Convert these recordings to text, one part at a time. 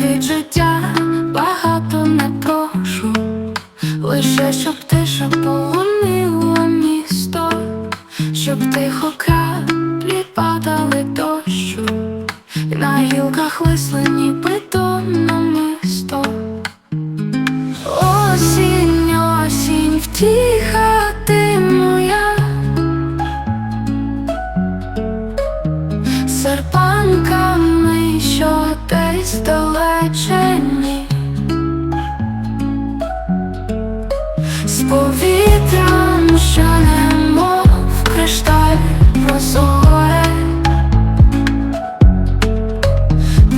від життя багато не прошу, лише щоб тиша полонила місто, щоб тихо краплі падали дощу, І на гілках лисли ніби то намисто. Осінь, осінь в. здалечені з повітрям шанемо в кришталь прозоре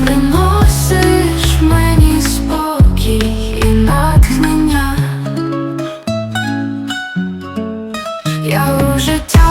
приносиш мені спокій і натхнення я у життя.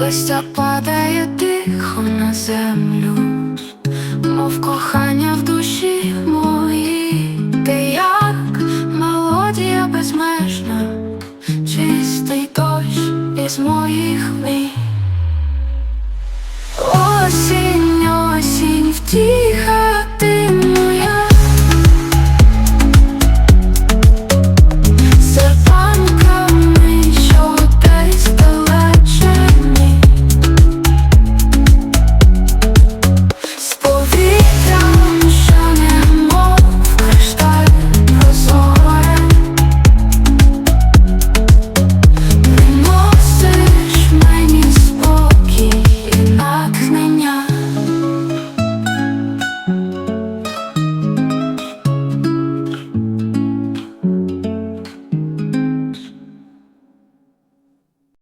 Листя падає тихо на землю, мов кохання в душі моїй, ти як мелодія без мене.